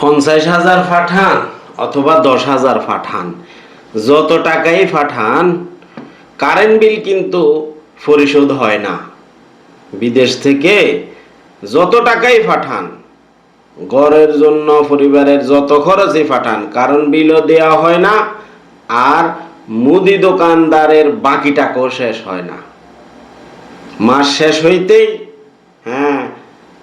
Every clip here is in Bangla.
পঞ্চাশ হাজার পাঠান অথবা দশ হাজার পাঠান যত টাকাই পাঠান কারেন্ট বিল কিন্তু পরিশোধ হয় না। বিদেশ থেকে যত টাকাই পাঠান ঘরের জন্য, পরিবারের যত খরচই পাঠান কারেন্ট বিলও দেওয়া হয় না আর মুদি দোকানদারের বাকি টাকাও শেষ হয় না। মাস শেষ হইতেই হ্যাঁ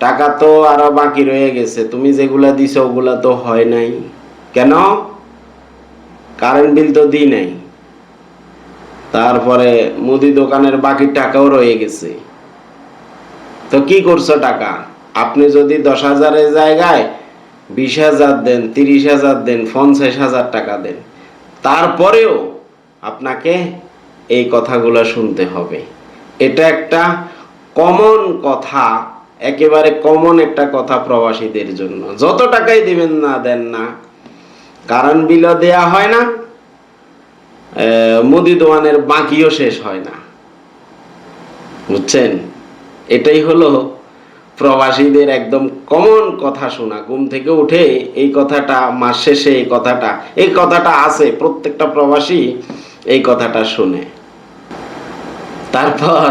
টাকা তো আরও বাকি রয়ে গেছে। তুমি যেগুলা দিছো, ওগুলা তো হয় নাই। কেন? কারেন্ট বিল তো দিই নাই। তারপরে মুদি দোকানের বাকি টাকাও রয়ে গেছে। তো কি করছ টাকা? আপনি যদি দশ হাজারের জায়গায় বিশ হাজার দেন, তিরিশ হাজার দেন, পঞ্চাশ হাজার টাকা দেন, তারপরেও আপনাকে এই কথাগুলো শুনতে হবে। এটা একটা কমন কথা। একেবারে কমন একটা কথা প্রবাসীদের জন্য। যত টাকাই দিবেন না, দেন না। কারণ বিলও দেয়া হয় না মুদি দোয়ানের বাকিও শেষ হয় না। বুঝছেন? এটাই হলো প্রবাসীদের একদম কমন কথা শোনা। ঘুম থেকে উঠে এই কথাটা, মাস শেষে এই কথাটা এই কথাটা আছে, প্রত্যেকটা প্রবাসী এই কথাটা শুনে। তারপর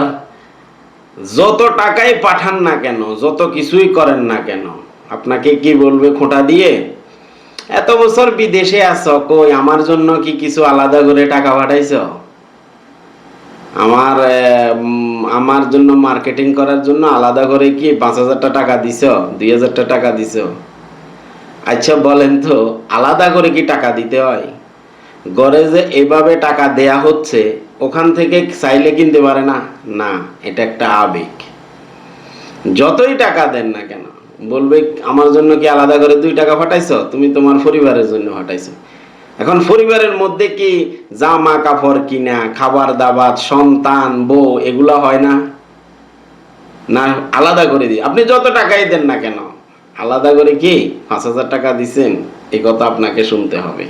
যত টাকাই পাঠান না কেন, যত কিছুই করেন না কেন, আপনাকে কি বলবে খোঁটা দিয়ে? এত বছর বিদেশে আছো, কই, আমার জন্য কি কিছু আলাদা করে টাকা পাঠাইছ? আমার আমার জন্য মার্কেটিং করার জন্য আলাদা করে কি পাঁচ হাজারটা টাকা দিছ, দুই হাজারটা টাকা দিছ? আচ্ছা বলেন তো, আলাদা করে কি টাকা দিতে হয়? গড়ে যে এভাবে টাকা দেয়া হচ্ছে, ওখান থেকে চাইলে কিনতে পারে না? না, এটা একটা আবেগ। যতই টাকা দেন না কেন, বলবে, আমার জন্য কি আলাদা করে দুই টাকা ফাটাইছো তুমি তোমার পরিবারের জন্য ফাটাইছো এখন পরিবারের মধ্যে কি জামা কাপড় কিনা, খাবার দাবার, সন্তান, বউ, এগুলো হয় না? না, আলাদা করে দিই। আপনি যত টাকাই দেন না কেন, আলাদা করে কি পাঁচ হাজার টাকা দিছেন? এই কথা আপনাকে শুনতে হবে।